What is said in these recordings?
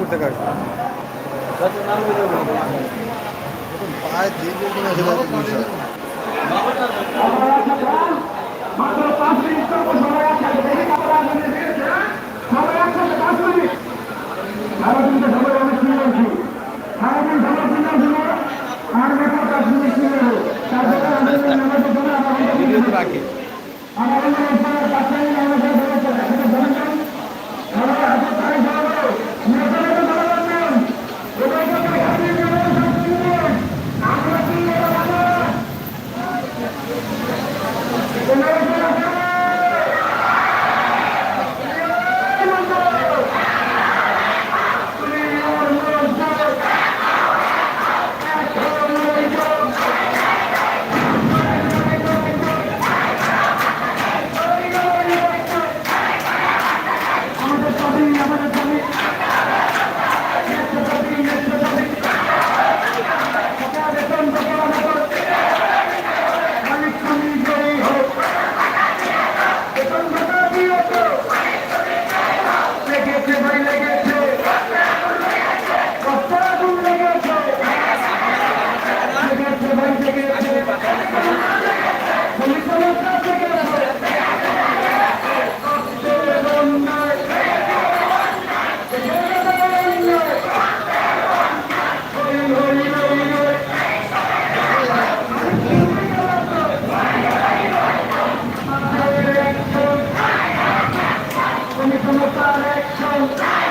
দূর থেকে আসবে পায়ে Criminal Fun Action.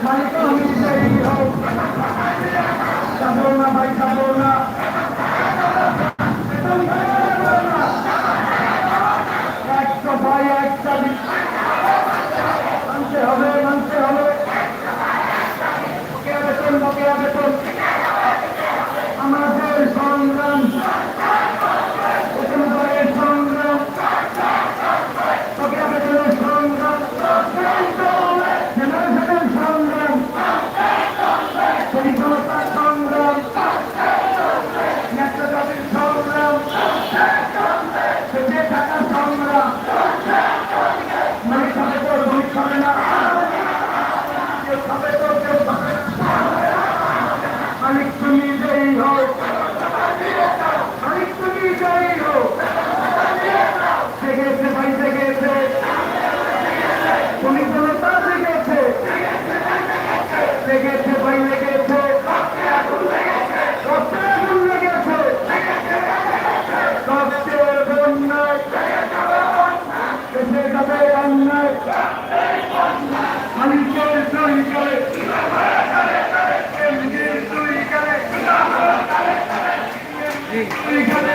হচ্ছে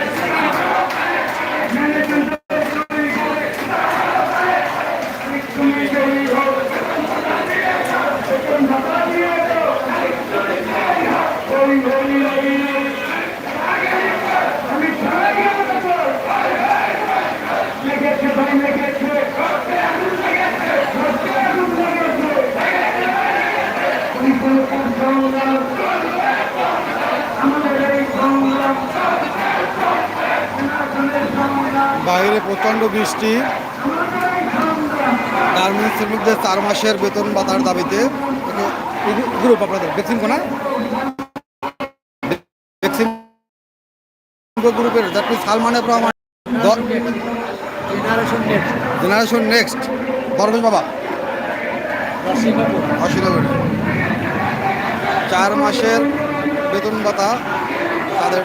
চুরি করে ম্যানেজমেন্টের চুরি করে তুমি চুরি হোক বেতন ভাতা দিয়ে দাও ওই ওই ওই আমি ছাড়া গিয়ে দেবো লেগেছে ভাই লেগেছে রক্তে আগুন লেগেছে পরিকল্পনার সংগ্রাম আমাদের এই সংগ্রাম সনাতনের সংগ্রাম বাইরে প্রচণ্ড বৃষ্টি। গার্মেন্টস শ্রমিকদের চার মাসের বেতন বাতার দাবিতে। গ্রুপ আপনাদের ভ্যাকসিন কোনা ভ্যাকসিন গ্রুপের দ্যাট মিন সালমানের রহমান জেনারেশন জেনারেশন নেক্সট দরবেশ বাবা। অশীনগর চার মাসের বেতন ভাতা তাদের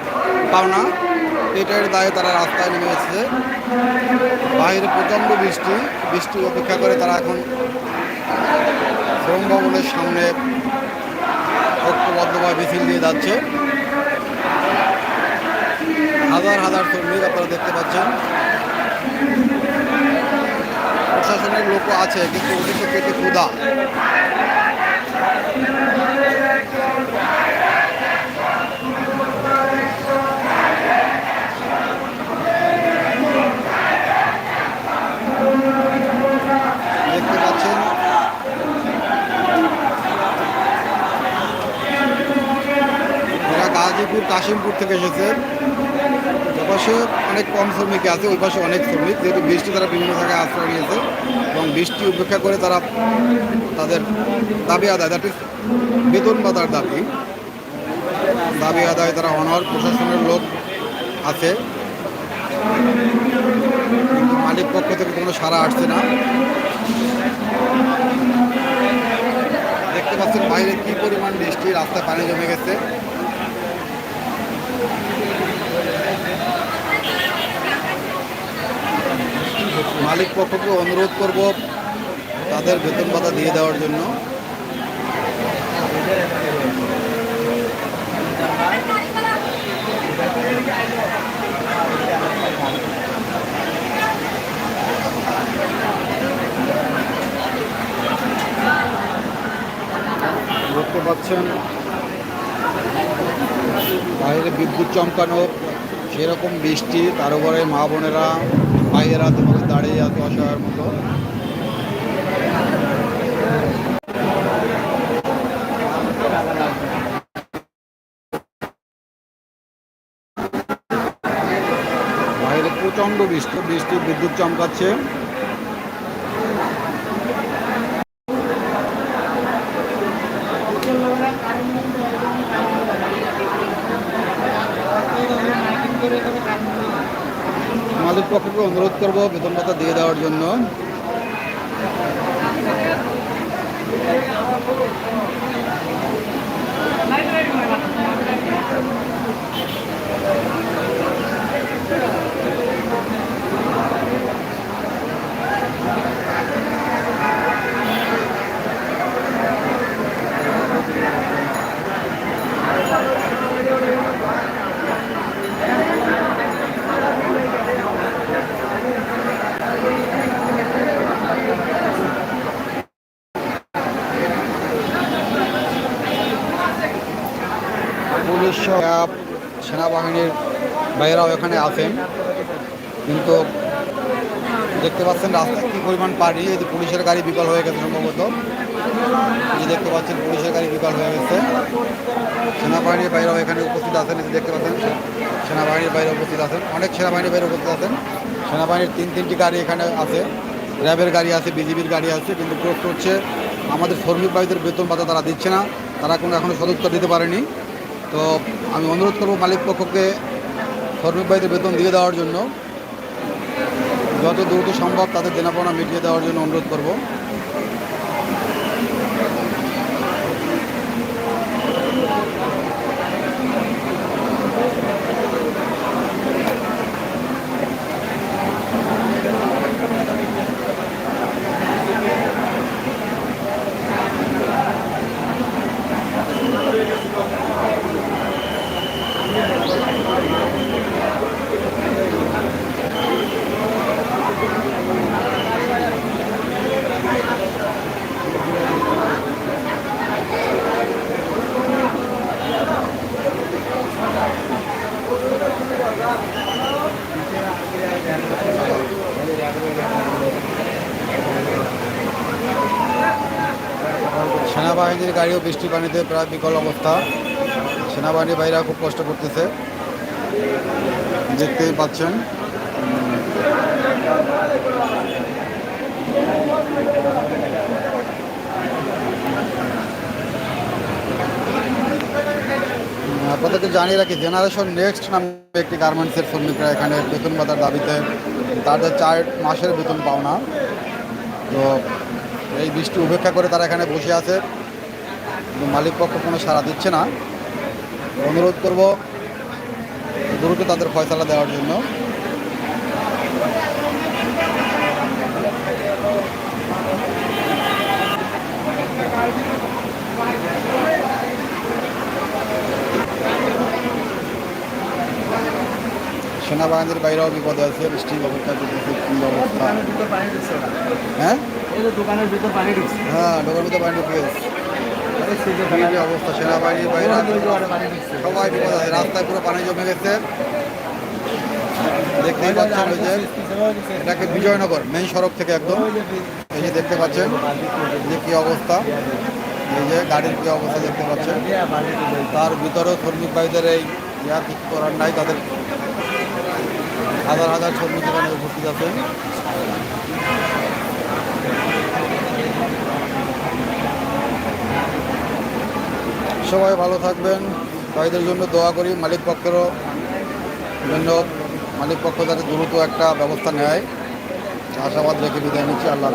পাওনা। এটার দায়ে তারা রাস্তায় নেমে এসেছে। বাইরে প্রচণ্ড বৃষ্টি। বৃষ্টি অপেক্ষা করে তারা এখন শ্রম ভবনের সামনে ঐক্যবদ্ধভাবে মিছিল দিয়ে যাচ্ছে। হাজার হাজার শ্রমিক আপনারা দেখতে পাচ্ছেন। প্রশাসনের লোকও আছে, কিন্তু ওদের তো পেটে ক্ষুধা দেখতে পাচ্ছেন এরা গাজীপুর কাশিমপুর থেকে এসেছে। পাশে অনেক কম শ্রমিক আছে, ওই পাশে অনেক শ্রমিক। যেহেতু বৃষ্টি তারা বিভিন্ন জায়গায় আশ্রয় নিয়েছে এবং বৃষ্টি উপেক্ষা করে তারা তাদের দাবি আদায় দ্যাট ইজ বেতন ভাতার দাবি। দাবি আদায় তারা অনর, প্রশাসনের লোক আছে। মালিক পক্ষ থেকে কোনো সারা আসছে না। দেখতে পাচ্ছেন বাইরে কী পরিমাণ বৃষ্টি, রাস্তায় পানি জমে গেছে। মালিক পক্ষকে অনুরোধ করব তাদের বেতন ভাতা দিয়ে দেওয়ার জন্য। দেখতে পাচ্ছেন বাইরে বিদ্যুৎ চমকানো, সেরকম বৃষ্টি, তার উপরে মা বোনেরা, ভাইয়েরা তোমাকে দাঁড়িয়ে আছে অসহায়ের মতো। বাইরে প্রচণ্ড বৃষ্টি বৃষ্টি, বিদ্যুৎ চমকাচ্ছে। আমাদের পক্ষকে অনুরোধ করব বেতন ভাতা দিয়ে দেওয়ার জন্য। ভাইয়েরাও এখানে আসেন কিন্তু দেখতে পাচ্ছেন রাস্তায় কী পরিমাণ পানি, এই যে পুলিশের গাড়ি বিকল হয়ে গেছে সম্ভবত। এই দেখতে পাচ্ছেন পুলিশের গাড়ি বিকল হয়ে গেছে। সেনাবাহিনীর বাইরেও এখানে উপস্থিত আছেন দেখতে পাচ্ছেন সেনাবাহিনীর বাইরে উপস্থিত আছেন। অনেক সেনাবাহিনীর বাইরে উপস্থিত আছেন। সেনাবাহিনীর তিন, তিনটি গাড়ি এখানে আছে। র্যাবের গাড়ি আছে, বিজিবির গাড়ি আছে, কিন্তু প্রশ্ন হচ্ছে আমাদের শ্রমিক ভাইদের বেতন ভাতা তারা দিচ্ছে না। তারা কোনো এখনও সদুত্তর দিতে পারেনি। তো আমি অনুরোধ করব মালিক পক্ষকে ভাইদের বেতন দিয়ে দেওয়ার জন্য, যত দ্রুত সম্ভব তাদের দেনাপনা মিটিয়ে দেওয়ার জন্য অনুরোধ করব সেনাবাহিনীর গাড়িও বৃষ্টি পানিতে প্রায় বিকল অবস্থা। সেনাবাহিনীর বাইরা খুব কষ্ট করতেছে। দেখতেই পাচ্ছেন। আপনাদেরকে জানিয়ে রাখি জেনারেশন নেক্সট নামে একটি গার্মেন্টসের শ্রমিকরা এখানে বেতন ভাতার দাবিতে তাদের চার মাসের বেতন পাওনা। তো এই বৃষ্টি উপেক্ষা করে তারা এখানে বসে আছে। কিন্তু মালিক পক্ষ কোনো সাড়া দিচ্ছে না। অনুরোধ করব দ্রুত তাদের ফয়সালা দেওয়ার জন্য। সেনাবাহিনীর বাইরেও বিপদে আছে বৃষ্টি অবস্থা হ্যাঁ? দোকানের ভিতর পানি ঢুকছে। হ্যাঁ দোকান তো পানি ঢুকে গেছে। কি যে অবস্থা, সেনাবাহিনীর বাইরে সবাই বিপদ আছে রাস্তায় পুরো পানি জমে গেছে। দেখতেই পাচ্ছেন ওই যে, এটাকে বিজয়নগর মেইন সড়ক থেকে একদম। এই যে দেখতে পাচ্ছেন, যে কি অবস্থা। এই যে গাড়ির কি অবস্থা দেখতে পাচ্ছেন। তার ভিতরেও শ্রমিক ভাইদের এই ইয়া কিছু করার নাই, তাদের হাজার হাজার শ্রমিক এখানে উপস্থিত আছেন। সবাই ভালো থাকবেন। ভাইদের জন্য দোয়া করি। মালিক পক্ষেরও জন্য মালিক পক্ষ যাতে দ্রুত একটা ব্যবস্থা নেয়। আশাবাদ রেখে বিদায় নিচ্ছি। আল্লাহ